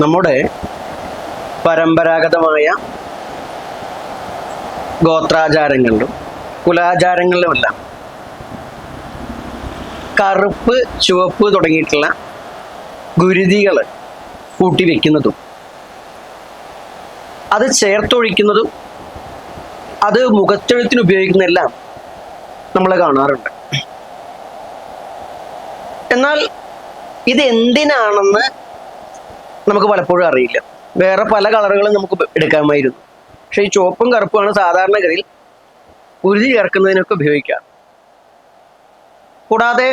നമ്മുടെ പരമ്പരാഗതമായ ഗോത്രാചാരങ്ങളിലും കുലാചാരങ്ങളിലുമെല്ലാം കറുപ്പ് ചുവപ്പ് തുടങ്ങിയിട്ടുള്ള ഗുരുതികൾ കൂട്ടിവെക്കുന്നതും അത് ചേർത്തൊഴിക്കുന്നതും അത് മുഖത്തെഴുത്തിന് ഉപയോഗിക്കുന്നതെല്ലാം നമ്മൾ കാണാറുണ്ട്. എന്നാൽ ഇത് എന്തിനാണെന്ന് നമുക്ക് പലപ്പോഴും അറിയില്ല. വേറെ പല കളറുകളും നമുക്ക് എടുക്കാമായിരുന്നു. പക്ഷെ ഈ ചുവപ്പും കറുപ്പുമാണ് സാധാരണഗതിയിൽ ഉരുതി ചേർക്കുന്നതിനൊക്കെ ഉപയോഗിക്കാം കൂടാതെ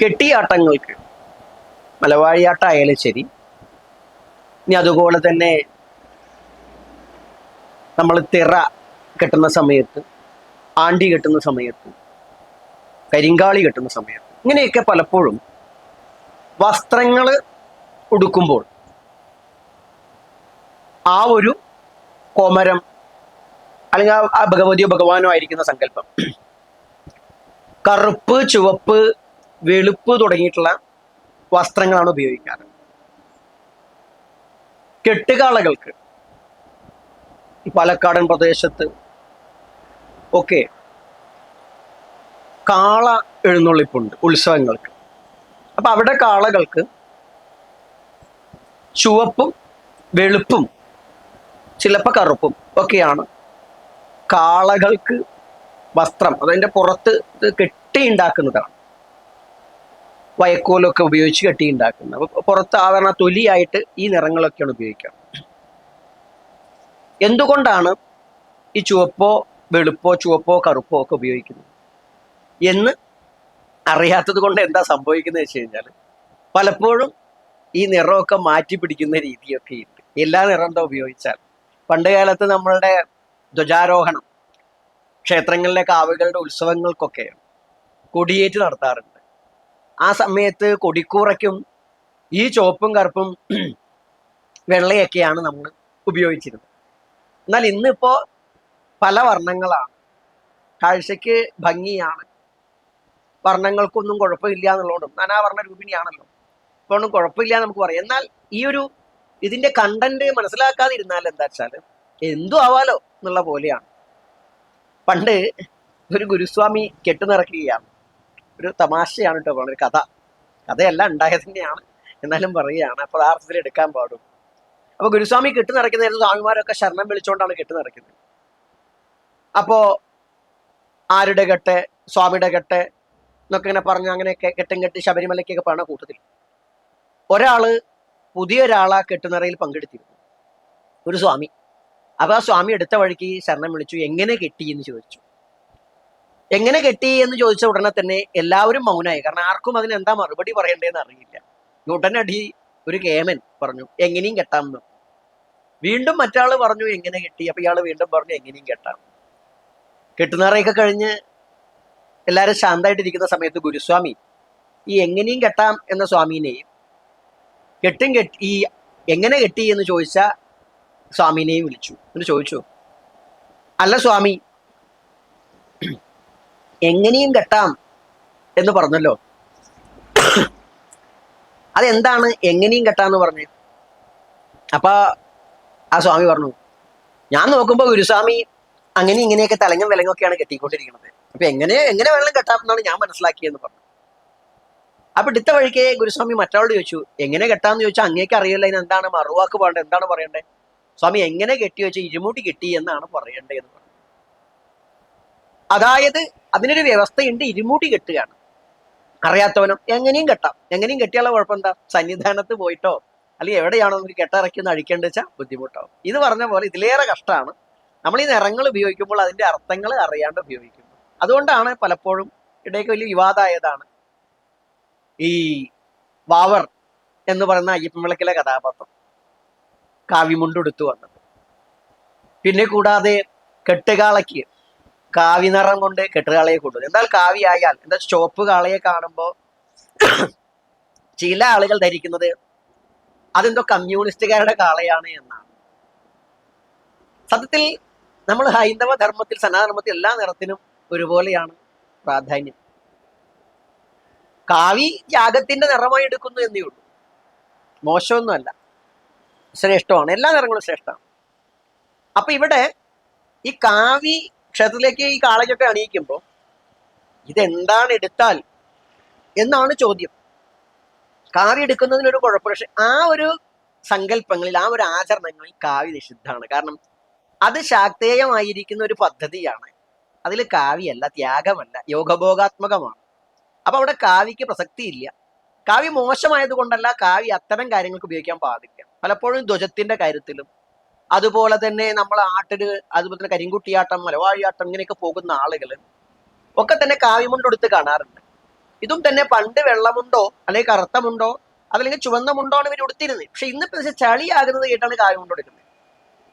കെട്ടിയാട്ടങ്ങൾക്ക് മലവാഴിയാട്ടായാലും ശരി ഇനി അതുപോലെ തന്നെ നമ്മൾ തിറ കെട്ടുന്ന സമയത്ത് ആണ്ടി കെട്ടുന്ന സമയത്ത് കരിങ്കാളി കെട്ടുന്ന സമയത്ത് ഇങ്ങനെയൊക്കെ പലപ്പോഴും വസ്ത്രങ്ങൾ ഉടുക്കുമ്പോൾ ആ ഒരു കോമരം അല്ലെങ്കിൽ ആ- ഭഗവതിയോ ഭഗവാനോ ആയിരിക്കുന്ന സങ്കല്പം. കറുപ്പ് ചുവപ്പ് വെളുപ്പ് തുടങ്ങിയിട്ടുള്ള വസ്ത്രങ്ങളാണ് ഉപയോഗിക്കാറ്. കെട്ടുകാളകൾക്ക് ഈ പാലക്കാടൻ പ്രദേശത്ത് ഒക്കെ കാള എഴുന്നള്ളിപ്പുണ്ട് ഉത്സവങ്ങൾക്ക്. അപ്പൊ അവിടെ കാളകൾക്ക് ചുവപ്പും വെളുപ്പും ചിലപ്പോൾ കറുപ്പും ഒക്കെയാണ് കാളകൾക്ക് വസ്ത്രം. അതിന്റെ പുറത്ത് കെട്ടിയുണ്ടാക്കുന്നതാണ്. വയക്കോലൊക്കെ ഉപയോഗിച്ച് കെട്ടിയുണ്ടാക്കുന്നത്. അപ്പൊ പുറത്ത് ആവരണ തൊലിയായിട്ട് ഈ നിറങ്ങളൊക്കെയാണ് ഉപയോഗിക്കുക എന്തുകൊണ്ടാണ് ഈ ചുവപ്പോ വെളുപ്പോ ചുവപ്പോ കറുപ്പോ ഒക്കെ ഉപയോഗിക്കുന്നത്? എന്ന് അറിയാത്തത് കൊണ്ട് എന്താ സംഭവിക്കുന്നത് വെച്ച് കഴിഞ്ഞാൽ പലപ്പോഴും ഈ നിറമൊക്കെ മാറ്റി പിടിക്കുന്ന രീതിയൊക്കെ ഉണ്ട് എല്ലാ നിറം എന്താ ഉപയോഗിച്ചാൽ പണ്ട് കാലത്ത് നമ്മളുടെ ധ്വജാരോഹണം ക്ഷേത്രങ്ങളിലെ കാവുകളുടെ ഉത്സവങ്ങൾക്കൊക്കെ കൊടിയേറ്റ് നടത്താറുണ്ട്. ആ സമയത്ത് കൊടിക്കൂറയ്ക്കും ഈ ചുവപ്പും കറുപ്പും വെള്ളയൊക്കെയാണ് നമ്മൾ ഉപയോഗിച്ചിരുന്നത്. എന്നാൽ ഇന്നിപ്പോൾ പല വർണങ്ങളാണ്. കാഴ്ചയ്ക്ക് ഭംഗിയാണ്. വർണങ്ങൾക്കൊന്നും കുഴപ്പമില്ല എന്നുള്ളതുകൊണ്ടും നാനാവർണ രൂപിണിയാണല്ലോ അപ്പോൾ ഒന്നും കുഴപ്പമില്ല നമുക്ക് പറയാം. എന്നാൽ ഈ ഒരു ഇതിന്റെ കണ്ടന്റ് മനസ്സിലാക്കാതിരുന്നാൽ എന്താ വെച്ചാൽ എന്തു ആവാലോ എന്നുള്ള പോലെയാണ്. പണ്ട് ഒരു ഗുരുസ്വാമി കെട്ടുനിറക്കുകയാണ്. ഒരു തമാശയാണ് കേട്ടോ ഒരു കഥ. കഥയല്ല ഉണ്ടായത് തന്നെയാണ് എന്നാലും പറയുകയാണ്. അപ്പോൾ ആ അർത്ഥത്തിൽ എടുക്കാൻ പാടും. അപ്പൊ ഗുരുസ്വാമി കെട്ട് നിറയ്ക്കുന്ന നേരത്ത് സ്വാമിമാരൊക്കെ ശരണം വിളിച്ചുകൊണ്ടാണ് കെട്ട് നിറയ്ക്കുന്നത് അപ്പോ ആരുടെ കെട്ട് സ്വാമിയുടെ കെട്ട് എന്നൊക്കെ ഇങ്ങനെ പറഞ്ഞ് അങ്ങനെയൊക്കെ കെട്ടും കെട്ടി ശബരിമലയ്ക്കൊക്കെ പറഞ്ഞ കൂട്ടത്തിൽ. ഒരാൾ പുതിയ ഒരാളെ കെട്ടുനിറയിൽ പങ്കെടുത്തിരുന്നു. ഒരു സ്വാമി. അപ്പൊ ആ സ്വാമി എടുത്ത വഴിക്ക് ശരണം വിളിച്ചു എങ്ങനെ കെട്ടി? എന്ന് ചോദിച്ചു. എങ്ങനെ കെട്ടി? എന്ന് ചോദിച്ച ഉടനെ തന്നെ എല്ലാവരും മൗനായി. കാരണം ആർക്കും അതിന് എന്താ മറുപടി പറയണ്ടേന്ന് അറിയില്ല. ഉടനടി ഒരു കേമൻ പറഞ്ഞു എങ്ങനെയും കെട്ടാമെന്ന് വീണ്ടും മറ്റാൾ പറഞ്ഞു എങ്ങനെ കെട്ടി? അപ്പൊ ഇയാൾ വീണ്ടും പറഞ്ഞു എങ്ങനെയും കെട്ടാം. കെട്ടുനിറയൊക്കെ കഴിഞ്ഞ് എല്ലാരും ശാന്തമായിട്ടിരിക്കുന്ന സമയത്ത് ഗുരുസ്വാമി ഈ എങ്ങനെയും കെട്ടാം എന്ന സ്വാമീനെയും കെട്ടും കെട്ടി ഈ എങ്ങനെ കെട്ടി എന്ന് ചോദിച്ച സ്വാമിനെയും വിളിച്ചു. എന്നിട്ട് ചോദിച്ചു അല്ല സ്വാമി എങ്ങനെയും കെട്ടാം എന്ന് പറഞ്ഞല്ലോ. അതെന്താണ് എങ്ങനെയും കെട്ടാന്ന് പറഞ്ഞു? അപ്പൊ ആ സ്വാമി പറഞ്ഞു ഞാൻ നോക്കുമ്പോ ഗുരുസ്വാമി അങ്ങനെ ഇങ്ങനെയൊക്കെ തലങ്ങും വിലങ്ങൊക്കെയാണ് കെട്ടിക്കൊണ്ടിരിക്കുന്നത് അപ്പൊ എങ്ങനെ എങ്ങനെ വെള്ളം കെട്ടാം എന്നാണ് ഞാൻ മനസ്സിലാക്കിയെന്ന് പറഞ്ഞു. അപ്പൊ എടുത്ത വഴിക്ക് ഗുരുസ്വാമി മറ്റാളോട് ചോദിച്ചു എങ്ങനെ കെട്ടാന്ന് ചോദിച്ചാൽ അങ്ങേക്ക് അറിയില്ല ഇനി എന്താണ് മറുവാക്ക് പാടേണ്ടത്? എന്താണ് പറയണ്ടേ സ്വാമി എങ്ങനെ കെട്ടി വെച്ചാൽ ഇരുമൂട്ടി കെട്ടി എന്നാണ് പറയേണ്ടത് എന്ന് പറഞ്ഞു. അതായത് അതിനൊരു വ്യവസ്ഥയുണ്ട് ഇരുമൂട്ടി കെട്ടുകയാണ്. അറിയാത്തവനും എങ്ങനെയും കെട്ടാം. എങ്ങനെയും കെട്ടിയാലുള്ള കുഴപ്പം എന്താ സന്നിധാനത്ത് പോയിട്ടോ അല്ലെങ്കിൽ എവിടെയാണോ നമുക്ക് കെട്ടിറക്കി ഒന്ന് അഴിക്കേണ്ട വെച്ചാൽ ബുദ്ധിമുട്ടാവും. ഇത് പറഞ്ഞ പോലെ ഇതിലേറെ കഷ്ടമാണ്. നമ്മൾ ഈ നിറങ്ങൾ ഉപയോഗിക്കുമ്പോൾ അതിന്റെ അർത്ഥങ്ങൾ അറിയാണ്ട് ഉപയോഗിക്കുന്നു. അതുകൊണ്ടാണ് പലപ്പോഴും ഇടയ്ക്ക് വലിയ വിവാദമായതാണ്. ഈ വാവർ എന്ന് പറയുന്ന അയ്യപ്പൻ വിളക്കിലെ കഥാപാത്രം കാവ്യമുണ്ടെടുത്തു വന്നത്. പിന്നെ കൂടാതെ കെട്ടുകാളയ്ക്ക് കാവ്യനിറം കൊണ്ട് കെട്ടുകാളയെ കൊണ്ടു. എന്നാൽ കാവ്യായാൽ എന്താ ചുവപ്പ് കാളയെ കാണുമ്പോൾ ചില ആളുകൾ ധരിക്കുന്നത് അതെന്തോ കമ്മ്യൂണിസ്റ്റുകാരുടെ കാളയാണ് എന്നാണ്. സത്യത്തിൽ നമ്മൾ ഹൈന്ദവ ധർമ്മത്തിൽ സനാധർമ്മത്തിൽ എല്ലാ നിറത്തിനും ഒരുപോലെയാണ് പ്രാധാന്യം. കാവി ത്യാഗത്തിന്റെ നിറമായി എടുക്കുന്നു എന്നേ ഉള്ളൂ. മോശമൊന്നുമല്ല. ശ്രേഷ്ഠമാണ്. എല്ലാ നിറങ്ങളും ശ്രേഷ്ഠമാണ്. അപ്പൊ ഇവിടെ ഈ കാവി ക്ഷേത്രത്തിലേക്ക് ഈ കാളയ്ക്കൊക്കെ അണിയിക്കുമ്പോൾ ഇതെന്താണ് എടുത്താൽ എന്നാണ് ചോദ്യം. കാവി എടുക്കുന്നതിനൊരു കുഴപ്പമില്ല പക്ഷെ ആ ഒരു സങ്കല്പങ്ങളിൽ ആ ഒരു ആചരണങ്ങളിൽ കാവി നിഷിദ്ധമാണ്. കാരണം അത് ശാക്തേയമായിരിക്കുന്ന ഒരു പദ്ധതിയാണ്. അതിൽ കാവ്യല്ല ത്യാഗമല്ല യോഗഭോഗാത്മകമാണ്. അപ്പൊ അവിടെ കാവ്യക്ക് പ്രസക്തിയില്ല. കാവ്യ മോശമായത് കൊണ്ടല്ല കാവ്യ അത്തരം കാര്യങ്ങൾക്ക് ഉപയോഗിക്കാൻ പാടില്ല പലപ്പോഴും ധ്വജത്തിന്റെ കാര്യത്തിലും അതുപോലെ തന്നെ നമ്മൾ ആട്ടിൽ അതുപോലെ തന്നെ കരിങ്കുട്ടിയാട്ടം മലവാഴിയാട്ടം ഇങ്ങനെയൊക്കെ പോകുന്ന ആളുകൾ ഒക്കെ തന്നെ കാവ്യമുണ്ടെടുത്ത് കാണാറുണ്ട്. ഇതും തന്നെ പണ്ട് വെള്ളമുണ്ടോ അല്ലെങ്കിൽ കറുത്തമുണ്ടോ അതല്ലെങ്കിൽ ചുവന്ന മുണ്ടോ ആണ് ഇവർ ഉടുത്തിരുന്നത്. പക്ഷെ ഇന്നിപ്പോ ചളിയാകുന്നത് കേട്ടാണ് കാവ്യം കൊണ്ടെടുക്കുന്നത്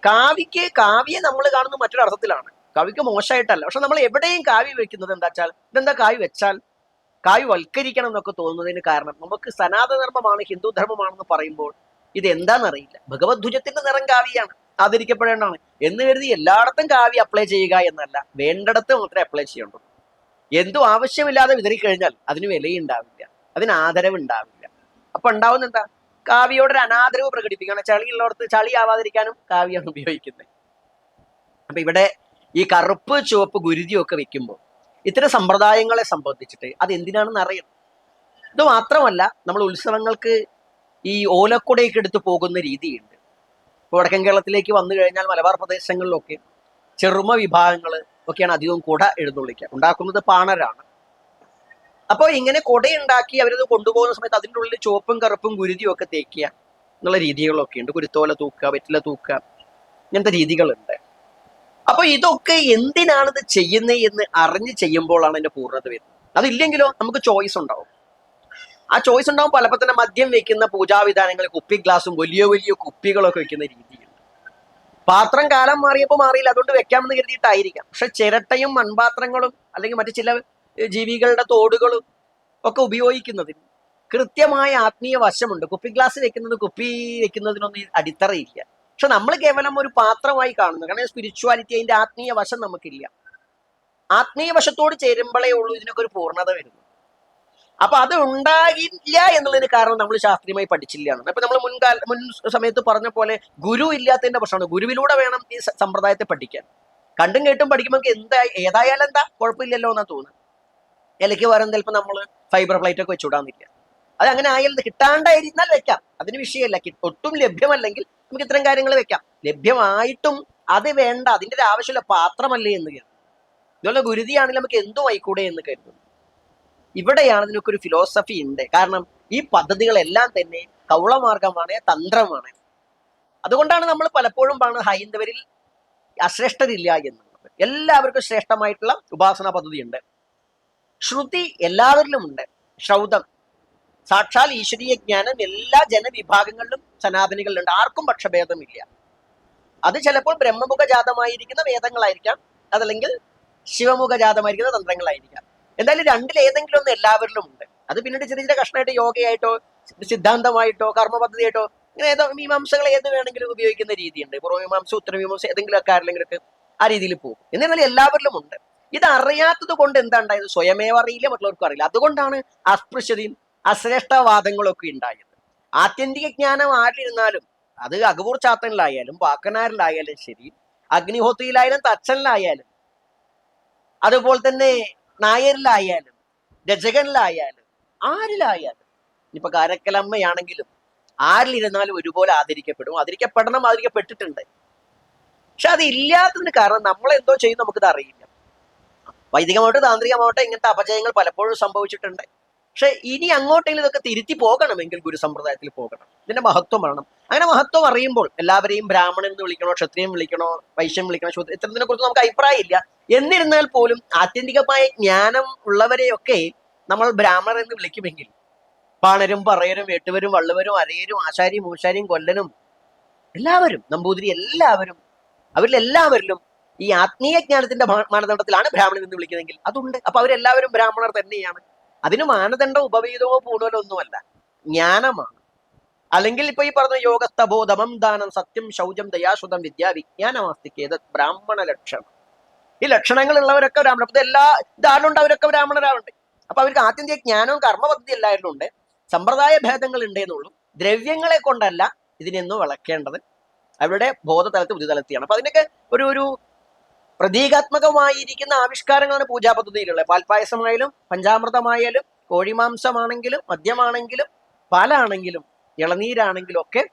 കാവ്യക്ക് കാവ്യെ നമ്മൾ കാണുന്നത് മറ്റൊരു അർത്ഥത്തിലാണ് കവിക്ക് മോശമായിട്ടല്ല. പക്ഷെ നമ്മൾ എവിടെയും കാവ്യ വെക്കുന്നത് എന്താ വെച്ചാൽ ഇതെന്താ കാവ്യ വെച്ചാൽ കാവ്യ വൽക്കരിക്കണം എന്നൊക്കെ തോന്നുന്നതിന് കാരണം നമുക്ക് സനാതനധർമ്മമാണ് ഹിന്ദു ധർമ്മമാണെന്ന് പറയുമ്പോൾ ഇത് എന്താണെന്നറിയില്ല ഭഗവത്ധ്വജത്തിന്റെ നിറം കാവിയാണ് ആദരിക്കപ്പെടേണ്ടതാണ് എന്ന് കരുതി എല്ലായിടത്തും കാവി അപ്ലൈ ചെയ്യുക എന്നല്ല. വേണ്ടിടത്ത് മാത്രമേ അപ്ലൈ ചെയ്യേണ്ടൂ. എന്തും ആവശ്യമില്ലാതെ വിതറിക്കഴിഞ്ഞാൽ അതിന് വിലയുണ്ടാവില്ല അതിന് ആദരവ് ഉണ്ടാവില്ല അപ്പൊ ഉണ്ടാവുന്ന എന്താ? കാവ്യയോട് ഒരു അനാദരവ് പ്രകടിപ്പിക്കണം ചളിയുള്ളവർക്ക് ചളി ആവാതിരിക്കാനും കാവിയാണ് ഉപയോഗിക്കുന്നത്. അപ്പൊ ഇവിടെ ഈ കറുപ്പ് ചുവപ്പ് ഗുരുതിയൊക്കെ വെക്കുമ്പോൾ ഇത്തരം സമ്പ്രദായങ്ങളെ സംബന്ധിച്ചിട്ട് അത് എന്തിനാണെന്ന് അറിയണം ഇത് മാത്രമല്ല നമ്മൾ ഉത്സവങ്ങൾക്ക് ഈ ഓലക്കുടയൊക്കെ എടുത്ത് പോകുന്ന രീതിയുണ്ട്. ഇപ്പോൾ വടക്കൻ കേരളത്തിലേക്ക് വന്നു കഴിഞ്ഞാൽ മലബാർ പ്രദേശങ്ങളിലൊക്കെ ചെറുമ വിഭാഗങ്ങൾ ഒക്കെയാണ് അധികവും കുട എഴുന്നള്ളിക്കുക ഉണ്ടാക്കുന്നത് പാണരാണ്. അപ്പോൾ ഇങ്ങനെ കുടയുണ്ടാക്കി അവരത് കൊണ്ടുപോകുന്ന സമയത്ത് അതിന്റെ ഉള്ളിൽ ചുവപ്പും കറുപ്പും ഗുരുതിയും ഒക്കെ തേക്കുക എന്നുള്ള രീതികളൊക്കെ ഉണ്ട്. കുരുത്തോല തൂക്കുക വെറ്റില തൂക്കുക ഇങ്ങനത്തെ രീതികളുണ്ട്. അപ്പൊ ഇതൊക്കെ എന്തിനാണ് ഇത് ചെയ്യുന്നത് എന്ന് അറിഞ്ഞ് ചെയ്യുമ്പോഴാണ് അതിന്റെ പൂർണത വരുന്നത്. അതില്ലെങ്കിലോ നമുക്ക് ചോയ്സ് ഉണ്ടാവും. ആ ചോയ്സ് ഉണ്ടാവും പലപ്പോൾ തന്നെ മദ്യം വെക്കുന്ന പൂജാവിധാനങ്ങൾ കുപ്പി ഗ്ലാസും വലിയ വലിയ കുപ്പികളൊക്കെ വെക്കുന്ന രീതിയുണ്ട്. പാത്രം കാലം മാറിയപ്പോൾ മാറിയില്ല. അതുകൊണ്ട് വെക്കാമെന്ന് കരുതിയിട്ടായിരിക്കാം. പക്ഷെ ചിരട്ടയും മൺപാത്രങ്ങളും അല്ലെങ്കിൽ മറ്റു ചില ജീവികളുടെ തോടുകളും ഒക്കെ ഉപയോഗിക്കുന്നതിന് കൃത്യമായ ആത്മീയ വശമുണ്ട്. കുപ്പി ഗ്ലാസ് വെക്കുന്നത് കുപ്പി വെക്കുന്നതിനൊന്നും അടിത്തറയില്ല. പക്ഷെ നമ്മൾ കേവലം ഒരു പാത്രമായി കാണുന്നു. കാരണം സ്പിരിച്വാലിറ്റി അതിന്റെ ആത്മീയ വശം നമുക്കില്ല. ആത്മീയ വശത്തോട് ചേരുമ്പോഴേ ഉള്ളൂ ഇതിനൊക്കെ ഒരു പൂർണത വരുന്നു അപ്പൊ അത് ഉണ്ടാകില്ല എന്നുള്ളതിന് കാരണം നമ്മൾ ശാസ്ത്രീയമായി പഠിച്ചില്ല എന്നാണ്. അപ്പൊ നമ്മൾ മുൻകാല മുൻ സമയത്ത് പറഞ്ഞ പോലെ ഗുരു ഇല്ലാത്തതിന്റെ പ്രശ്നമാണ്. ഗുരുവിലൂടെ വേണം ഈ സമ്പ്രദായത്തെ പഠിക്കാൻ. കണ്ടും കേട്ടും പഠിക്കുമ്പോൾ എന്താ ഏതായാലും എന്താ കുഴപ്പമില്ലല്ലോ എന്നാ തോന്നുന്നത്. ഇലയ്ക്ക് പകരം ചിലപ്പോൾ നമ്മൾ ഫൈബർ പ്ലേറ്റ് ഒക്കെ വെച്ചുവിടാന്നില്ല അത് അങ്ങനെ ആയാലും കിട്ടാണ്ടായിരുന്നാൽ വെക്കാം. അതിന് വിഷയമല്ല. ഒട്ടും ലഭ്യമല്ലെങ്കിൽ നമുക്ക് ഇത്തരം കാര്യങ്ങൾ വെക്കാം. ലഭ്യമായിട്ടും അത് വേണ്ട അതിന്റെ ഒരു ആവശ്യമില്ല പാത്രമല്ലേ എന്ന് കരുതും. ഇതുപോലെ ഗുരുതിയാണെങ്കിൽ നമുക്ക് എന്തും ആയിക്കൂടെ എന്ന് കരുതുന്നു ഇവിടെയാണ് ഇതിനൊക്കെ ഒരു ഫിലോസഫി ഉണ്ട്. കാരണം ഈ പദ്ധതികളെല്ലാം തന്നെ കൗളമാർഗമാണ് തന്ത്രമാണ് അതുകൊണ്ടാണ് നമ്മൾ പലപ്പോഴും പറയുന്നത് ഹൈന്ദവരിൽ അശ്രേഷ്ഠരില്ല എന്നുള്ളത്. എല്ലാവർക്കും ശ്രേഷ്ഠമായിട്ടുള്ള ഉപാസന പദ്ധതിയുണ്ട്. ശ്രുതി എല്ലാവരിലും ഉണ്ട് ശ്രൗതം സാക്ഷാൽ ഈശ്വരീയ ജ്ഞാനം എല്ലാ ജനവിഭാഗങ്ങളിലും സനാതനികളിലുണ്ട്. ആർക്കും പക്ഷഭേദമില്ല. അത് ചിലപ്പോൾ ബ്രഹ്മമുഖജാതമായിരിക്കുന്ന വേദങ്ങളായിരിക്കാം അതല്ലെങ്കിൽ ശിവമുഖജാതമായിരിക്കുന്ന തന്ത്രങ്ങളായിരിക്കാം. എന്തായാലും രണ്ടിലേതെങ്കിലും ഒന്ന് എല്ലാവരിലും ഉണ്ട്. അത് പിന്നീട് ചെറിയ ചെറിയ കഷ്ണമായിട്ട് യോഗയായിട്ടോ സിദ്ധാന്തമായിട്ടോ കർമ്മപദ്ധതിയായിട്ടോ ഇങ്ങനെ ഏതോ മീമാംസകൾ ഏത് വേണമെങ്കിലും ഉപയോഗിക്കുന്ന രീതിയുണ്ട്. പൂർവമീമാംസ ഉത്തരമീമാംസ ഏതെങ്കിലും ഒക്കെ ആരെങ്കിലുമൊക്കെ ആ രീതിയിൽ പോകും. എന്നിരുന്നാലും എല്ലാവരിലും ഉണ്ട്. ഇത് അറിയാത്തത് കൊണ്ട് എന്താ ഉണ്ടായത്? സ്വയമേവ അറിയില്ല മറ്റുള്ളവർക്കും അറിയില്ല. അതുകൊണ്ടാണ് അസ്പൃശ്യതയും അശ്രേഷ്ഠവാദങ്ങളൊക്കെ ഉണ്ടായത്. ആത്യന്തിക ജ്ഞാനം ആരിലിരുന്നാലും അത് അകപൂർ ചാത്തനിലായാലും വാക്കനാരിലായാലും ശരി അഗ്നിഹോത്രിയിലായാലും തച്ചനിലായാലും അതുപോലെ തന്നെ നായരിലായാലും രചകനിലായാലും ആരിലായാലും ഇപ്പൊ കാരക്കലമ്മയാണെങ്കിലും ആരിലിരുന്നാലും ഒരുപോലെ ആദരിക്കപ്പെടും. ആദരിക്കപ്പെടണം ആദരിക്കപ്പെട്ടിട്ടുണ്ട്. പക്ഷെ അത് ഇല്ലാത്തതിന് കാരണം നമ്മൾ എന്തോ ചെയ്യും നമുക്കിത് അറിയില്ല വൈദികമാവട്ടെ താന്ത്രികമാവട്ടെ ഇങ്ങനത്തെ അപജയങ്ങൾ പലപ്പോഴും സംഭവിച്ചിട്ടുണ്ട്. പക്ഷെ ഇനി അങ്ങോട്ടെങ്കിലും ഇതൊക്കെ തിരുത്തി പോകണമെങ്കിൽ ഗുരു സമ്പ്രദായത്തിൽ പോകണം. ഇതിന്റെ മഹത്വം വേണം. അങ്ങനെ മഹത്വം അറിയുമ്പോൾ എല്ലാവരെയും ബ്രാഹ്മണൻ എന്ന് വിളിക്കണോ ക്ഷത്രിയം വിളിക്കണോ വൈശ്യം വിളിക്കണോ ഇത്തരത്തിനെ കുറിച്ച് നമുക്ക് അഭിപ്രായമില്ല. എന്നിരുന്നാൽ പോലും ആത്യന്തികമായ ജ്ഞാനം ഉള്ളവരെയൊക്കെ നമ്മൾ ബ്രാഹ്മണർ എന്ന് വിളിക്കുമെങ്കിൽ പാണരും പറയരും എട്ടുവരും വള്ളുവരും അരയരും ആശാരിയും മൂശാരിയും കൊല്ലനും എല്ലാവരും നമ്പൂതിരി എല്ലാവരും അവരിൽ എല്ലാവരിലും ഈ ആത്മീയ ജ്ഞാനത്തിന്റെ മാനദണ്ഡത്തിലാണ് ബ്രാഹ്മണൻ എന്ന് വിളിക്കുന്നതെങ്കിൽ അതുണ്ട്. അപ്പൊ അവരെല്ലാവരും ബ്രാഹ്മണർ തന്നെയാണ്. അതിന് മാനദണ്ഡം ഉപവീതമോ പൂണലോ ഒന്നുമല്ല. ജ്ഞാനമാണ് അല്ലെങ്കിൽ ഇപ്പൊ ഈ പറഞ്ഞ യോഗസ്ഥബോധമം ദാനം സത്യം ശൗചം ദയാശുതം വിദ്യ വിജ്ഞാനമാസ്തിക്കേത് ബ്രാഹ്മണ ലക്ഷണം. ഈ ലക്ഷണങ്ങൾ ഉള്ളവരൊക്കെ ബ്രാഹ്മണർ അപ്പൊ എല്ലാ ഇതാരുണ്ട് അവരൊക്കെ ബ്രാഹ്മണരാവുണ്ട്. അപ്പൊ അവർക്ക് ആത്യന്തിക ജ്ഞാനവും കർമ്മപദ്ധതി എല്ലാവരിലും ഉണ്ട് സമ്പ്രദായ ഭേദങ്ങൾ ഉണ്ട് എന്നുള്ളൂ ദ്രവ്യങ്ങളെ കൊണ്ടല്ല ഇതിനെന്നും വിളക്കേണ്ടത്. അവരുടെ ബോധതലത്തിൽ ബുദ്ധിതലത്തിയാണ് അപ്പൊ അതിനൊക്കെ ഒരു ഒരു പ്രതീകാത്മകമായിരിക്കുന്ന ആവിഷ്കാരങ്ങളാണ് പൂജാ പദ്ധതിയിലുള്ളത് പാൽപ്പായസമായാലും പഞ്ചാമൃതമായാലും കോഴിമാംസമാണെങ്കിലും മദ്യമാണെങ്കിലും പാലാണെങ്കിലും ഇളനീരാണെങ്കിലും ഒക്കെ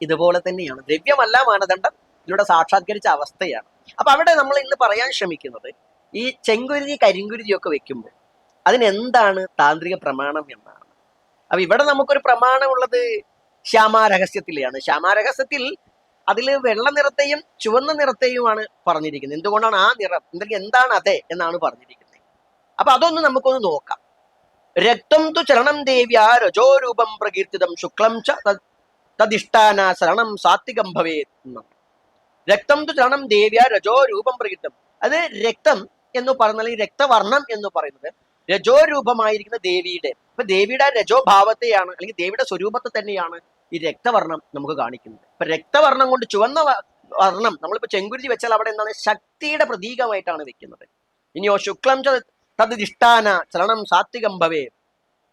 ഇതുപോലെ തന്നെയാണ്. ദ്രവ്യമല്ല മാനദണ്ഡം ഇതിലൂടെ സാക്ഷാത്കരിച്ച അവസ്ഥയാണ്. അപ്പൊ അവിടെ നമ്മൾ ഇന്ന് പറയാൻ ശ്രമിക്കുന്നത് ഈ ചെങ്കുരുതി കരിങ്കുരുതി ഒക്കെ വെക്കുമ്പോൾ അതിനെന്താണ് താന്ത്രിക പ്രമാണം എന്നാണ്. അപ്പൊ ഇവിടെ നമുക്കൊരു പ്രമാണമുള്ളത് ശ്യാമാരഹസ്യത്തിലെയാണ്. ശ്യാമാരഹസ്യത്തിൽ അതിൽ വെള്ള നിറത്തെയും ചുവന്ന നിറത്തെയുമാണ് പറഞ്ഞിരിക്കുന്നത്. എന്തുകൊണ്ടാണ് ആ നിറം? എന്തെങ്കിലും എന്താണ് അതെ എന്നാണ് പറഞ്ഞിരിക്കുന്നത്. അപ്പൊ അതൊന്ന് നമുക്കൊന്ന് നോക്കാം. രക്തം തു ചരണം ദേവ്യ രജോരൂപം പ്രകീർത്തിതം ശുക്ലം ച തദ് തദിഷ്ടാന ശരണം സാത്വികം ഭവേത്. രക്തം തു ചരണം ദേവ്യ രജോരൂപം പ്രകീർത്തം അത് രക്തം എന്ന് പറയുന്ന അല്ലെങ്കിൽ രക്തവർണം എന്ന് പറയുന്നത് രജോരൂപമായിരിക്കുന്ന ദേവിയുടെ. അപ്പൊ ദേവിയുടെ രജോഭാവത്തെയാണ് അല്ലെങ്കിൽ ദേവിയുടെ സ്വരൂപത്തെ തന്നെയാണ് ഈ രക്തവർണം നമുക്ക് കാണിക്കുന്നത്. ഇപ്പൊ രക്തവർണം കൊണ്ട് ചുവന്ന വർണം നമ്മളിപ്പോ ചെങ്കുരുതി വെച്ചാൽ അവിടെ എന്താണ്? ശക്തിയുടെ പ്രതീകമായിട്ടാണ് വെക്കുന്നത്. ഇനിയോ ശുക്ലം തദ്ദിഷ്ടാന ചലനം സാത്വികം ഭവേ.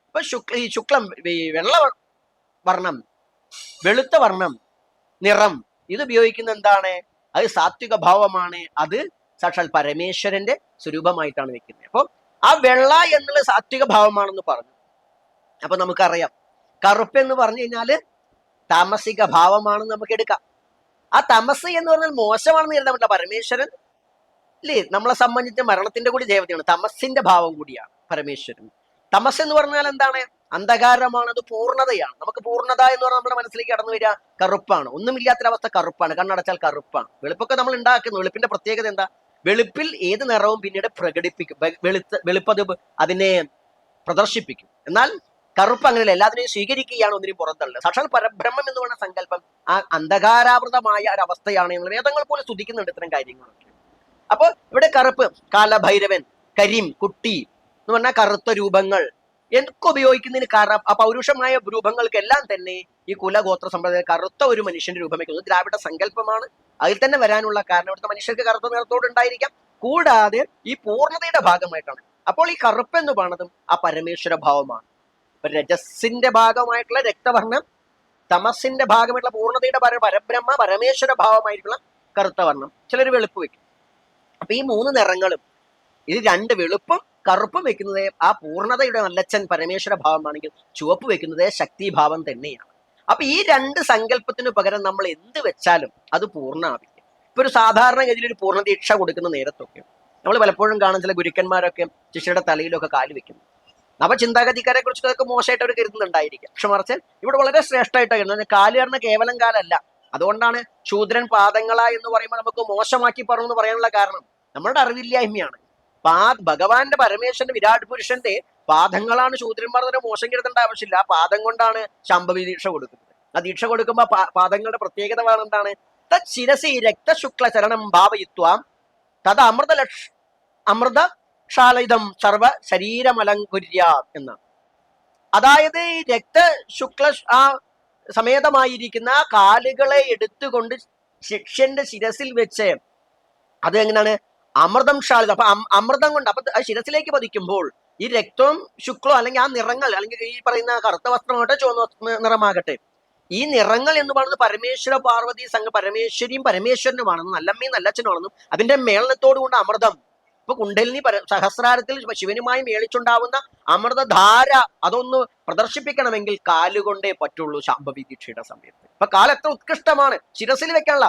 ഇപ്പൊ ശുക്ല ഈ ശുക്ലം ഈ വെള്ള വർണം വെളുത്ത വർണം നിറം ഇത് ഉപയോഗിക്കുന്ന എന്താണ്? അത് സാത്വിക ഭാവമാണ്. അത് സാക്ഷാൽ പരമേശ്വരന്റെ സ്വരൂപമായിട്ടാണ് വെക്കുന്നത്. അപ്പൊ ആ വെള്ള എന്നുള്ള സാത്വിക ഭാവമാണെന്ന് പറഞ്ഞു. അപ്പൊ നമുക്കറിയാം. കറുപ്പ് എന്ന് പറഞ്ഞു കഴിഞ്ഞാൽ താമസിക ഭാവമാണെന്ന് നമുക്ക് എടുക്കാം. ആ തമസ് എന്ന് പറഞ്ഞാൽ മോശമാണെന്ന് കരുതാൻ പറ്റില്ല. പരമേശ്വരൻ ഇല്ലേ? നമ്മളെ സംബന്ധിച്ച് മരണത്തിന്റെ കൂടി ദേവതയാണ് തമസിന്റെ ഭാവം കൂടിയാണ് പരമേശ്വരൻ. തമസ് എന്ന് പറഞ്ഞാൽ എന്താണ്? അന്ധകാരമാണ് അത് പൂർണതയാണ്. നമുക്ക് പൂർണത എന്ന് പറഞ്ഞാൽ നമ്മുടെ മനസ്സിലേക്ക് കടന്നു വരിക കറുപ്പാണ്. ഒന്നുമില്ലാത്തൊരവസ്ഥ കറുപ്പാണ്. കണ്ണടച്ചാൽ കറുപ്പാണ്. വെളുപ്പൊക്കെ നമ്മൾ ഉണ്ടാക്കുന്നു. വെളുപ്പിന്റെ പ്രത്യേകത എന്താ? വെളുപ്പിൽ ഏത് നിറവും പിന്നീട് പ്രകടിപ്പിക്കും. വെളുത്ത് വെളുപ്പത് അതിനെ പ്രദർശിപ്പിക്കും. എന്നാൽ കറുപ്പ് അങ്ങനെയല്ല എല്ലാത്തിനെയും സ്വീകരിക്കുകയാണ് ഒന്നിനും പുറത്തുള്ളത് സാക്ഷാൽ പരബ്രഹ്മം എന്ന് പറയുന്ന സങ്കല്പം ആ അന്ധകാരാവൃതമായ ഒരു അവസ്ഥയാണ് എന്ന് വേദങ്ങൾ പോലെ സ്തുതിക്കുന്നുണ്ട് ഇത്തരം കാര്യങ്ങളൊക്കെ. അപ്പോൾ ഇവിടെ കറുപ്പ് കാലഭൈരവൻ കരീം കുട്ടി എന്ന് പറഞ്ഞാൽ കറുത്ത രൂപങ്ങൾ എന്തൊക്കെ ഉപയോഗിക്കുന്നതിന് കാരണം? ആ പൗരുഷമായ രൂപങ്ങൾക്കെല്ലാം തന്നെ ഈ കുലഗോത്ര സമ്പ്രദായം കറുത്ത ഒരു മനുഷ്യന്റെ രൂപം വയ്ക്കുന്നത് ദ്രാവിഡ സങ്കല്പമാണ്. അതിൽ തന്നെ വരാനുള്ള കാരണം ഇവിടുത്തെ മനുഷ്യർക്ക് കറുത്ത നിറത്തോട് ഉണ്ടായിരിക്കാം. കൂടാതെ ഈ പൂർണതയുടെ ഭാഗമായിട്ടാണ്. അപ്പോൾ ഈ കറുപ്പ് എന്ന് പറയുന്നതും ആ പരമേശ്വര ഭാവമാണ്. ഇപ്പൊ രജസിന്റെ ഭാഗമായിട്ടുള്ള രക്തവർണം തമസിന്റെ ഭാഗമായിട്ടുള്ള പൂർണതയുടെ പര- പരബ്രഹ്മ പരമേശ്വര ഭാവമായിട്ടുള്ള കറുത്ത വർണം ചിലർ വെളുപ്പ് വെക്കും അപ്പൊ ഈ മൂന്ന് നിറങ്ങളും ഇത് രണ്ട് വെളുപ്പും കറുപ്പും വെക്കുന്നത് ആ പൂർണതയുടെ നല്ലച്ഛൻ പരമേശ്വര ഭാവമാണെങ്കിൽ ചുവപ്പ് വെക്കുന്നത് ശക്തിഭാവം തന്നെയാണ്. അപ്പൊ ഈ രണ്ട് സങ്കല്പത്തിനു പകരം നമ്മൾ എന്ത് വെച്ചാലും അത് പൂർണമാവില്ല. ഇപ്പൊ ഒരു സാധാരണ ഗതിയിൽ ഒരു പൂർണ ദീക്ഷ കൊടുക്കുന്ന നേരത്തൊക്കെ നമ്മൾ പലപ്പോഴും കാണുന്ന ചില ഗുരുക്കന്മാരൊക്കെ ശിഷ്യയുടെ തലയിലൊക്കെ കാൽ വെക്കുന്നു നവചിന്താഗതിക്കാരെ അതൊക്കെ മോശമായിട്ട് അവർ കരുതുന്നുണ്ടായിരിക്കും. പക്ഷെ മറിച്ച് ഇവിടെ വളരെ ശ്രേഷ്ഠമായിട്ട് കരുതുന്നത്. കാൽ കാരണം കേവലം കാലല്ല. അതുകൊണ്ടാണ് ശൂദ്രൻ പാദങ്ങള എന്ന് പറയുമ്പോൾ നമുക്ക് മോശമാക്കി പറഞ്ഞു എന്ന് പറയാനുള്ള കാരണം നമ്മളുടെ അറിവില്ലായ്മയാണ്. പാ ഭഗവാന്റെ പരമേശ്വരന്റെ വിരാട് പുരുഷന്റെ പാദങ്ങളാണ് ശൂദ്രന്മാർ തന്നെ മോശം കരുതേണ്ട ആവശ്യമില്ല. ആ പാദം കൊണ്ടാണ് ശംഭവി ദീക്ഷ കൊടുക്കുന്നത്. ആ ദീക്ഷ കൊടുക്കുമ്പോൾ പാദങ്ങളുടെ പ്രത്യേകത എന്താണ്? തത് ശിരസി രക്തശുക്ല ചരണം ഭാവയിത്വാം തത് അമൃത അമൃത ക്ഷാളിതം സർവ ശരീരമലങ്കുര്യ എന്നാണ് അതായത് ഈ രക്തശുക്ല ആ സമേതമായിരിക്കുന്ന കാലുകളെ എടുത്തുകൊണ്ട് ശിഷ്യന്റെ ശിരസിൽ വെച്ച് അത് എങ്ങനെയാണ് അമൃതം ക്ഷാളിതം. അപ്പൊ അമൃതം കൊണ്ട് അപ്പൊ ശിരസിലേക്ക് പതിക്കുമ്പോൾ ഈ രക്തവും ശുക്ലവും അല്ലെങ്കിൽ ആ നിറങ്ങൾ അല്ലെങ്കിൽ ഈ പറയുന്ന കറുത്ത വസ്ത്രമാകട്ടെ ചുവന്ന നിറമാകട്ടെ ഈ നിറങ്ങൾ എന്ന് പറയുന്നത് പരമേശ്വര പാർവതി സംഘ പരമേശ്വരിയും പരമേശ്വരനുമാണെന്നും നല്ലമ്മയും നല്ലച്ഛനുമാണെന്നും അതിന്റെ മേളനത്തോടുകൊണ്ട് അമൃതം ഇപ്പൊ കുണ്ടലിനി സഹസ്രാരത്തിൽ ശിവനുമായി മേളിച്ചുണ്ടാവുന്ന അമൃതധാര അതൊന്ന് പ്രദർശിപ്പിക്കണമെങ്കിൽ കാലുകൊണ്ടേ പറ്റുള്ളൂ ശാംഭവി ദീക്ഷയുടെ സമയത്ത്. ഇപ്പൊ കാൽ എത്ര ഉത്കൃഷ്ടമാണ്. ശിരസിൽ വെക്കാനുള്ള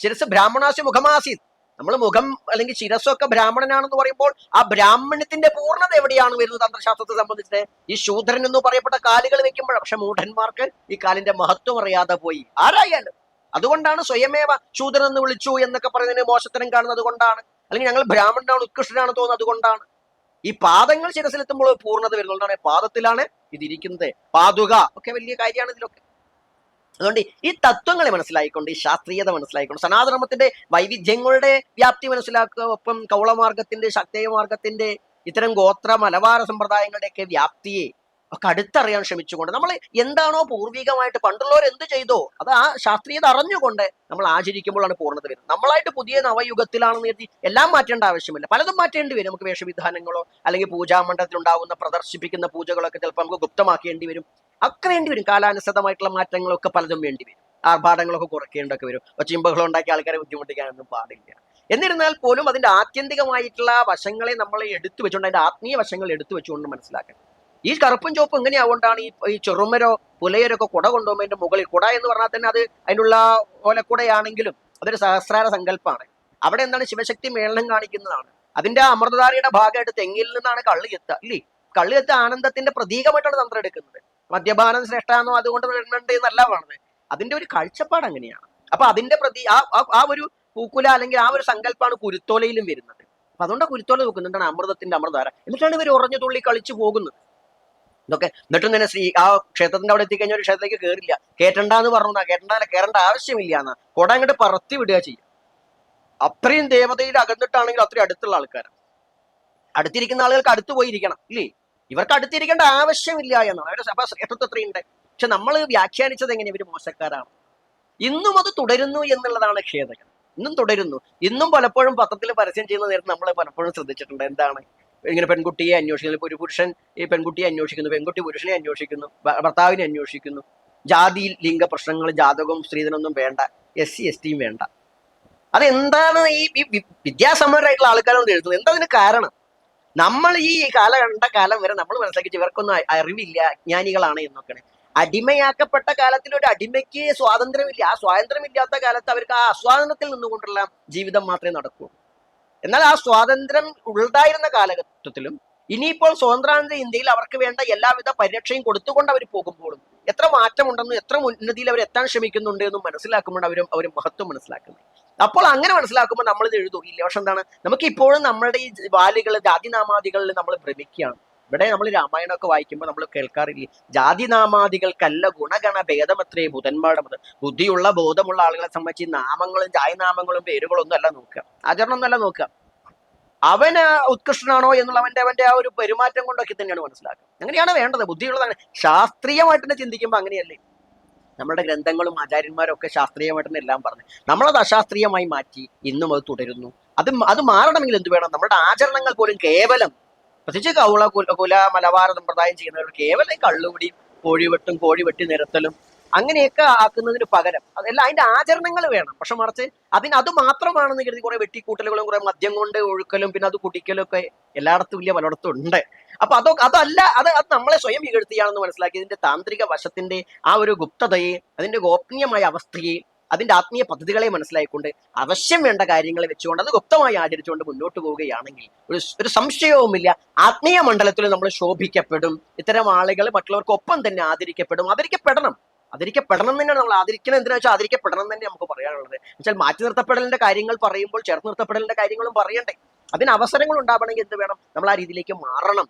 ശിരസ് ബ്രാഹ്മണാസി മുഖമാസി. നമ്മൾ മുഖം അല്ലെങ്കിൽ ശിരസ്സൊക്കെ ബ്രാഹ്മണനാണെന്ന് പറയുമ്പോൾ ആ ബ്രാഹ്മണ്യത്തിന്റെ പൂർണത എവിടെയാണ് വരുന്നത് തന്ത്രശാസ്ത്രത്തെ സംബന്ധിച്ച്? ഈ ശൂദ്രൻ എന്ന് പറയപ്പെട്ട കാലുകൾ വെക്കുമ്പോൾ പക്ഷെ മൂഢന്മാർക്ക് ഈ കാലിന്റെ മഹത്വം അറിയാതെ പോയി. ആരായാലും. അതുകൊണ്ടാണ് സ്വയമേവ ശൂദ്രൻ എന്ന് വിളിച്ചു എന്നൊക്കെ പറയുന്നതിന് മോശത്തരം കാണുന്നത്. കൊണ്ടാണ് അല്ലെങ്കിൽ ഞങ്ങൾ ബ്രാഹ്മണനാണ് ഉത്കൃഷ്ടനാണ് തോന്നുന്നത് അതുകൊണ്ടാണ്. ഈ പാദങ്ങൾ ശിരസിലെത്തുമ്പോൾ പൂർണത വരുന്നതുകൊണ്ടാണ് പാദത്തിലാണ് ഇതിരിക്കുന്നത്. പാതുക ഒക്കെ വലിയ കാര്യമാണ് ഇതിലൊക്കെ. അതുകൊണ്ട് ഈ തത്വങ്ങളെ മനസ്സിലായിക്കൊണ്ട് ഈ ശാസ്ത്രീയത മനസ്സിലായിക്കൊണ്ട് സനാതനമത്തിന്റെ വൈവിധ്യങ്ങളുടെ വ്യാപ്തി മനസ്സിലാക്കുക ഒപ്പം കൗളമാർഗത്തിന്റെ ശക്തേയ മാർഗത്തിന്റെ ഇത്തരം ഗോത്ര മലബാര സമ്പ്രദായങ്ങളുടെയൊക്കെ വ്യാപ്തിയെ ഒക്കെ അടുത്തറിയാൻ ശ്രമിച്ചുകൊണ്ട് നമ്മൾ എന്താണോ പൂർവികമായിട്ട് പണ്ടുള്ളവർ എന്ത് ചെയ്തോ അത് ആ ശാസ്ത്രീയത അറിഞ്ഞുകൊണ്ട് നമ്മൾ ആചരിക്കുമ്പോഴാണ് പൂർണത വരുന്നത്. നമ്മളായിട്ട് പുതിയ നവയുഗത്തിലാണെന്ന് കരുതി എല്ലാം മാറ്റേണ്ട ആവശ്യമില്ല. പലതും മാറ്റേണ്ടി വരും. നമുക്ക് വേഷവിധാനങ്ങളോ അല്ലെങ്കിൽ പൂജാമണ്ഡലത്തിൽ ഉണ്ടാകുന്ന പ്രദർശിപ്പിക്കുന്ന പൂജകളൊക്കെ ചിലപ്പോൾ നമുക്ക് ഗുപ്തമാക്കേണ്ടി വരും. ഒക്കെ വേണ്ടി വരും. കാലാനുസൃതമായിട്ടുള്ള മാറ്റങ്ങളൊക്കെ പലതും വേണ്ടി വരും. ആർഭാടങ്ങളൊക്കെ കുറയ്ക്കേണ്ടൊക്കെ വരും. ഒച്ചിമ്പകൾ ഉണ്ടാക്കി ആൾക്കാരെ ബുദ്ധിമുട്ടിക്കാനൊന്നും പാടില്ല. എന്നിരുന്നാൽ പോലും അതിന്റെ ആത്യന്തികമായിട്ടുള്ള വശങ്ങളെ നമ്മൾ എടുത്തു വെച്ചുകൊണ്ട് അതിന്റെ ആത്മീയ വശങ്ങൾ എടുത്തു വെച്ചുകൊണ്ട് മനസ്സിലാക്കണം. ഈ കറുപ്പും ചുവപ്പും എങ്ങനെയാവുകൊണ്ടാണ് ഈ ഈ ചെറുമരോ പുലയരൊക്കെ കുട കൊണ്ടുപോകുമ്പോൾ മുകളിൽ. കുട എന്ന് പറഞ്ഞാൽ തന്നെ അത് അതിനുള്ള ഓലക്കുടയാണെങ്കിലും അതൊരു സഹസ്രാര സങ്കല്പമാണ് അവിടെ എന്താണ് ശിവശക്തി മേളനം കാണിക്കുന്നതാണ്. അതിന്റെ അമൃതധാരയുടെ ഭാഗമായിട്ട് തെങ്ങിൽ നിന്നാണ് കള്ളി എത്തുക ഇല്ലേ? കള്ളി എത്തുക ആനന്ദത്തിന്റെ പ്രതീകമായിട്ടാണ് തന്ത്രം എടുക്കുന്നത്. മദ്യപാനം ശ്രേഷ്ഠാന്നോ അതുകൊണ്ട് വരുന്നുണ്ട് എന്നല്ല പറഞ്ഞത്. അതിന്റെ ഒരു കാഴ്ചപ്പാട് അങ്ങനെയാണ്. അപ്പൊ അതിന്റെ പ്രതി ആ ഒരു പൂക്കുല അല്ലെങ്കിൽ ആ ഒരു സങ്കല്പമാണ് കുരുത്തോലയിലും വരുന്നത്. അപ്പൊ അതുകൊണ്ട് കുരുത്തോല നോക്കുന്നുണ്ടാണ് അമൃതത്തിന്റെ അമൃതധാര. എന്നിട്ടാണ് ഇവർ ഉറഞ്ഞു തുള്ളി കളിച്ചു പോകുന്നത്. ഇതൊക്കെ എന്നിട്ടും തന്നെ ശ്രീ ആ ക്ഷേത്രത്തിന്റെ അവിടെ എത്തിക്കഴിഞ്ഞാൽ ഒരു ക്ഷേത്രത്തിലേക്ക് കയറില്ല കേട്ടണ്ടെന്ന് പറഞ്ഞു കേട്ടണ്ട കയറേണ്ട ആവശ്യമില്ല എന്നാ. കൊട അങ്ങോട്ട് പറത്തി വിടുക ചെയ്യുക അത്രയും ദേവതയുടെ അകന്നിട്ടാണെങ്കിൽ അത്രയും അടുത്തുള്ള ആൾക്കാരാണ് അടുത്തിരിക്കുന്ന ആളുകൾക്ക് അടുത്ത് പോയിരിക്കണം ഇല്ലേ? ഇവർക്ക് അടുത്തിരിക്കേണ്ട ആവശ്യമില്ല എന്നാണ് അവരുടെ സഭ ശ്രേഷ്ഠത്വം അത്രയുണ്ട്. പക്ഷെ നമ്മൾ വ്യാഖ്യാനിച്ചത് എങ്ങനെ? ഇവർ മോശക്കാരാണ്. ഇന്നും അത് തുടരുന്നു എന്നുള്ളതാണ് ഖേദകരം. ഇന്നും തുടരുന്നു. ഇന്നും പലപ്പോഴും പത്രത്തിൽ പരസ്യം ചെയ്യുന്ന നേരത്തെ നമ്മൾ പലപ്പോഴും ശ്രദ്ധിച്ചിട്ടുണ്ട്. എന്താണ്? ഇങ്ങനെ പെൺകുട്ടിയെ അന്വേഷിക്കുന്നു. ഒരു പുരുഷൻ ഈ പെൺകുട്ടിയെ അന്വേഷിക്കുന്നു പെൺകുട്ടി പുരുഷനെ അന്വേഷിക്കുന്നു ഭർത്താവിനെ അന്വേഷിക്കുന്നു. ജാതി ലിംഗ പ്രശ്നങ്ങൾ ജാതകവും സ്ത്രീധനൊന്നും വേണ്ട. എസ് സി എസ് ടിയും വേണ്ട. അതെന്താണ് ഈ വിദ്യാസമ്പന്നരായിട്ടുള്ള ആൾക്കാരോട് എഴുതുന്നത്? എന്താ അതിന് കാരണം? നമ്മൾ ഈ കാല കണ്ട കാലം വരെ നമ്മൾ മനസ്സിലാക്കി ഇവർക്കൊന്നും അറിവില്ല അജ്ഞാനികളാണ് എന്നൊക്കെയാണ്. അടിമയാക്കപ്പെട്ട കാലത്തിൽ ഒരു അടിമയ്ക്ക് സ്വാതന്ത്ര്യമില്ല. ആ സ്വാതന്ത്ര്യമില്ലാത്ത കാലത്ത് അവർക്ക് ആ അസ്വാതന്ത്ര്യത്തിൽ നിന്നുകൊണ്ടുള്ള ജീവിതം മാത്രമേ നടക്കൂ എന്നാൽ ആ സ്വാതന്ത്ര്യം ഉണ്ടായിരുന്ന കാലഘട്ടത്തിലും ഇനിയിപ്പോൾ സ്വതന്ത്രാനന്ദ ഇന്ത്യയിൽ അവർക്ക് വേണ്ട എല്ലാവിധ പരിരക്ഷയും കൊടുത്തുകൊണ്ട് അവർ പോകുമ്പോഴും എത്ര മാറ്റമുണ്ടെന്നും എത്ര ഉന്നതിയിൽ അവർ എത്താൻ ശ്രമിക്കുന്നുണ്ട് എന്നും മനസ്സിലാക്കുമ്പോൾ അവരും അവർ മഹത്വം മനസ്സിലാക്കുന്നത്. അപ്പോൾ അങ്ങനെ മനസ്സിലാക്കുമ്പോൾ നമ്മൾ ഇത് എഴുതും. ഇല്ല പക്ഷെ എന്താണ്? നമുക്ക് ഇപ്പോഴും നമ്മുടെ ഈ വാലുകൾ ജാതിനാമാദികളിൽ നമ്മൾ ഭ്രമിക്കുകയാണ്. ഇവിടെ നമ്മൾ രാമായണമൊക്കെ വായിക്കുമ്പോൾ നമ്മൾ കേൾക്കാറില്ല? ജാതിനാമാദികൾക്കല്ല ഗുണഗണ ഭേദമത്രേ ബുധന്മാരുടെ മതം ബുദ്ധിയുള്ള ബോധമുള്ള ആളുകളെ സംബന്ധിച്ച് നാമങ്ങളും ജായനാമങ്ങളും പേരുകളും ഒന്നും അല്ല നോക്കുക. ആചരണം ഒന്നല്ല നോക്കുക. അവന് ഉത്കൃഷ്ടനാണോ എന്നുള്ള അവന്റെ അവന്റെ ആ ഒരു പെരുമാറ്റം കൊണ്ടൊക്കെ തന്നെയാണ് മനസ്സിലാക്കുക. അങ്ങനെയാണ് വേണ്ടത്. ബുദ്ധിയുള്ളതാണ്. ശാസ്ത്രീയമായിട്ട് തന്നെ ചിന്തിക്കുമ്പോൾ അങ്ങനെയല്ലേ? നമ്മുടെ ഗ്രന്ഥങ്ങളും ആചാര്യന്മാരും ഒക്കെ ശാസ്ത്രീയമായിട്ട് തന്നെ എല്ലാം പറഞ്ഞു. നമ്മളത് അശാസ്ത്രീയമായി മാറ്റി ഇന്നും അത് തുടരുന്നു. അത് അത് മാറണമെങ്കിൽ എന്ത് വേണം? നമ്മുടെ ആചരണങ്ങൾ പോലും കേവലം പ്രത്യേകിച്ച് കൗള കുല കുല മലബാർ സമ്പ്രദായം ചെയ്യുന്നവർ കേവലം കള്ളുപിടി കോഴിവെട്ടും കോഴിവെട്ടി നിരത്തലും അങ്ങനെയൊക്കെ ആക്കുന്നതിന് പകരം അതെല്ലാം അതിന്റെ ആചരണങ്ങൾ വേണം. പക്ഷെ മറിച്ച് അതിന് അത് മാത്രമാണെന്ന് കരുതി കുറെ വെട്ടിക്കൂട്ടലുകളും കുറെ മദ്യം കൊണ്ട് ഒഴുക്കലും പിന്നെ അത് കുടിക്കലും ഒക്കെ എല്ലായിടത്തും ഇല്ല പലയിടത്തും ഉണ്ട്. അപ്പൊ അതൊക്കെ അതല്ല അത് അത് നമ്മളെ സ്വയം വികഴ്ത്തിയാണെന്ന് മനസ്സിലാക്കി ഇതിന്റെ താന്ത്രിക വശത്തിന്റെ ആ ഒരു ഗുപ്തതയെ അതിന്റെ ഗോപനീയമായ അവസ്ഥയെ അതിന്റെ ആത്മീയ പദ്ധതികളെ മനസ്സിലായിക്കൊണ്ട് അവശ്യം വേണ്ട കാര്യങ്ങളെ വെച്ചുകൊണ്ട് അത് ഗുപ്തമായി ആചരിച്ചുകൊണ്ട് മുന്നോട്ട് പോവുകയാണെങ്കിൽ ഒരു ഒരു സംശയവുമില്ല. ആത്മീയ മണ്ഡലത്തിൽ നമ്മൾ ശോഭിക്കപ്പെടും. ഇത്തരം ആളുകൾ മറ്റുള്ളവർക്കൊപ്പം തന്നെ ആദരിക്കപ്പെടും. ആദരിക്കപ്പെടണം. ആദരിക്കപ്പെടണം തന്നെയാണ് നമ്മൾ ആദരിക്കണം എന്തിനാ വെച്ചാൽ ആദരിക്കപ്പെടണം തന്നെ നമുക്ക് പറയാനുള്ളത്. വെച്ചാൽ മാറ്റി നിർത്തപ്പെടലിന്റെ കാര്യങ്ങൾ പറയുമ്പോൾ ചേർത്ത് നിർത്തപ്പെടലിന്റെ കാര്യങ്ങളും പറയണ്ടേ. അതിന് അവസരങ്ങൾ ഉണ്ടാവണമെങ്കിൽ എന്ത് വേണം? നമ്മൾ ആ രീതിയിലേക്ക് മാറണം.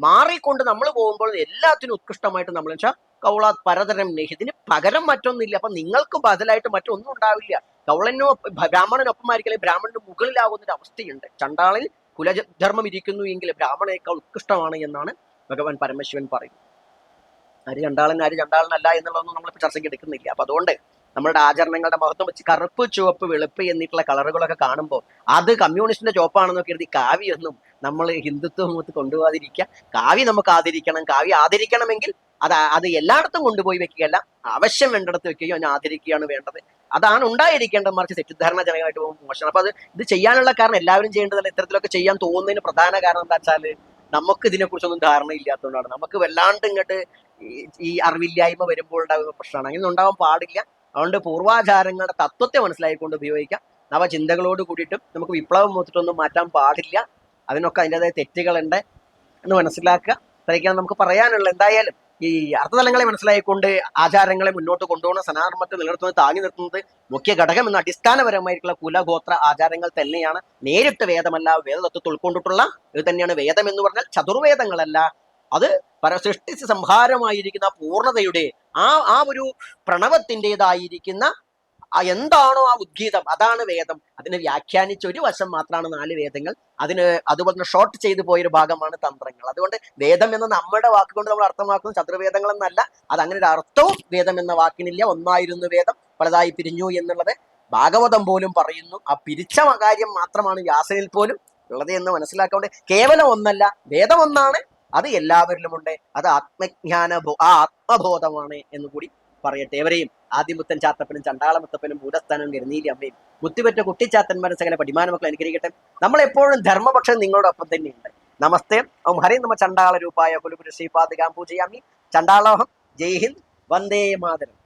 മാറിക്കൊണ്ട് നമ്മൾ പോകുമ്പോൾ എല്ലാത്തിനും ഉത്കൃഷ്ടമായിട്ട് നമ്മൾ വെച്ചാൽ കൗള പരതരം നെഹ് പകരം മറ്റൊന്നില്ല അപ്പൊ നിങ്ങൾക്ക് ബദലായിട്ട് മറ്റൊന്നും ഉണ്ടാവില്ല. കൗളനോ ബ്രാഹ്മണനൊപ്പമായിരിക്കും ബ്രാഹ്മണന് മുകളിലാകുന്ന ഒരു അവസ്ഥയുണ്ട്. ചണ്ടാളിൽ കുലധർമ്മം ഇരിക്കുന്നു എങ്കിൽ ബ്രാഹ്മണേക്കാൾ ഉത്കൃഷ്ടമാണ് എന്നാണ് ഭഗവാൻ പരമശിവൻ പറയുന്നത്. ആര് ചണ്ടാളൻ ആര് ചണ്ടാളനല്ല എന്നുള്ളതൊന്നും നമ്മളിപ്പോൾ ചർച്ചയ്ക്ക് എടുക്കുന്നില്ല. അപ്പൊ അതുകൊണ്ട് നമ്മുടെ ആചരണങ്ങളുടെ മഹത്വം വെച്ച് കറുപ്പ് ചുവപ്പ് വെളുപ്പ് എന്നിട്ടുള്ള കളറുകളൊക്കെ കാണുമ്പോൾ അത് കമ്മ്യൂണിസ്റ്റിന്റെ ചുവപ്പാണെന്നൊക്കെ കരുതി കാവ്യൊന്നും നമ്മൾ ഹിന്ദുത്വം മുത്ത് കൊണ്ടുപോകാതിരിക്കുക. കാവ്യ നമുക്ക് ആദരിക്കണം. കാവ്യ ആദരിക്കണമെങ്കിൽ അത് അത് എല്ലായിടത്തും കൊണ്ടുപോയി വെക്കുകയല്ല. ആവശ്യം വേണ്ടിടത്ത് വെക്കുകയോ അതിനെ ആദരിക്കുകയാണ് വേണ്ടത്. അതാണ് ഉണ്ടായിരിക്കേണ്ടത് മറിച്ച് തെറ്റിദ്ധാരണ ജനകമായിട്ട് പോകുമ്പോൾ മോശം. അപ്പൊ അത് ഇത് ചെയ്യാനുള്ള കാരണം എല്ലാവരും ചെയ്യേണ്ടതല്ല. ഇത്തരത്തിലൊക്കെ ചെയ്യാൻ തോന്നുന്നതിന് പ്രധാന കാരണം എന്താ വെച്ചാൽ നമുക്ക് ഇതിനെക്കുറിച്ചൊന്നും ധാരണ ഇല്ലാത്തതുകൊണ്ടാണ് നമുക്ക് വല്ലാണ്ട് ഇങ്ങോട്ട് ഈ- അറിവില്ലായ്മ വരുമ്പോൾ ഉണ്ടാകുന്ന പ്രശ്നമാണ്. അങ്ങനെ ഉണ്ടാവാൻ പാടില്ല. അതുകൊണ്ട് പൂർവാചാരങ്ങളുടെ തത്വത്തെ മനസ്സിലാക്കിക്കൊണ്ട് ഉപയോഗിക്കാം. നവചിന്തകളോട് കൂടിയിട്ടും നമുക്ക് വിപ്ലവം മൂത്തിട്ടൊന്നും മാറ്റാൻ പാടില്ല. അതിനൊക്കെ അതിന്റെതായ തെറ്റുകളുണ്ട് എന്ന് മനസ്സിലാക്കുക. അത്രയൊക്കെയാണ് നമുക്ക് പറയാനുള്ളത്. എന്തായാലും ഈ അർത്ഥതലങ്ങളെ മനസ്സിലാക്കിക്കൊണ്ട് ആചാരങ്ങളെ മുന്നോട്ട് കൊണ്ടുപോകുന്ന സനാർമ്മത്തെ നിലനിർത്തുന്നത് താങ്ങി നിർത്തുന്നത് മുഖ്യ ഘടകം എന്ന അടിസ്ഥാനപരമായിട്ടുള്ള കുലഗോത്ര ആചാരങ്ങൾ തന്നെയാണ്. നേരിട്ട് വേദമല്ല വേദതത്വത്തെ ഉൾക്കൊണ്ടിട്ടുള്ള ഇത് തന്നെയാണ് വേദം എന്ന് പറഞ്ഞാൽ ചതുർവേദങ്ങളല്ല. അത് പരസൃഷ്ടി സംഹാരമായിരിക്കുന്ന പൂർണതയുടെ ആ ആ ഒരു പ്രണവത്തിന്റെതായിരിക്കുന്ന ആ എന്താണോ ആ ഉദ്ഗീതം അതാണ് വേദം. അതിനെ വ്യാഖ്യാനിച്ച ഒരു വശം മാത്രമാണ് നാല് വേദങ്ങൾ. അതിന് അതുപോലെ ഷോർട്ട് ചെയ്തു പോയൊരു ഭാഗമാണ് തന്ത്രങ്ങൾ. അതുകൊണ്ട് വേദം എന്ന നമ്മുടെ വാക്കുകൊണ്ട് നമ്മൾ അർത്ഥമാക്കുന്നത് ചതുർവേദങ്ങൾ എന്നല്ല അത് അങ്ങനെ ഒരു അർത്ഥവും വേദം എന്ന വാക്കിനില്ല. ഒന്നായിരുന്നു വേദം പലതായി പിരിഞ്ഞു എന്നുള്ളത് ഭാഗവതം പോലും പറയുന്നു. ആ പിരിച്ച കാര്യം മാത്രമാണ് വ്യാസനിൽ പോലും ഉള്ളത് എന്ന് മനസ്സിലാക്കൊണ്ട് കേവലം ഒന്നല്ല വേദം ഒന്നാണ് അത് എല്ലാവരിലുമുണ്ട്. അത് ആത്മജ്ഞാന ആ ആത്മബോധമാണ് എന്ന് കൂടി പറയട്ടെ. എവരെയും ആദ്യമുത്തൻ ചാത്തപ്പനും ചണ്ടാളമുത്തപ്പനും ഭൂതസ്ഥാനവും കരുനീലി അമ്മയും. മുത്തുപെറ്റ കുട്ടിച്ചാത്തന്മാരും സകല പടിമാന മക്കൾ അനുഗ്രഹിക്കട്ടെ. നമ്മളെപ്പോഴും ധർമ്മപക്ഷം നിങ്ങളോടൊപ്പം തന്നെയുണ്ട്. നമസ്തേ. ഓം ഹരി നമ്മ ചണ്ടാള രൂപായ കുലുപുര ശ്രീപാദകാം പൂജയാമി ചണ്ടാളോഹം. ജയ് ഹിന്ദ്. വന്ദേ മാതരം.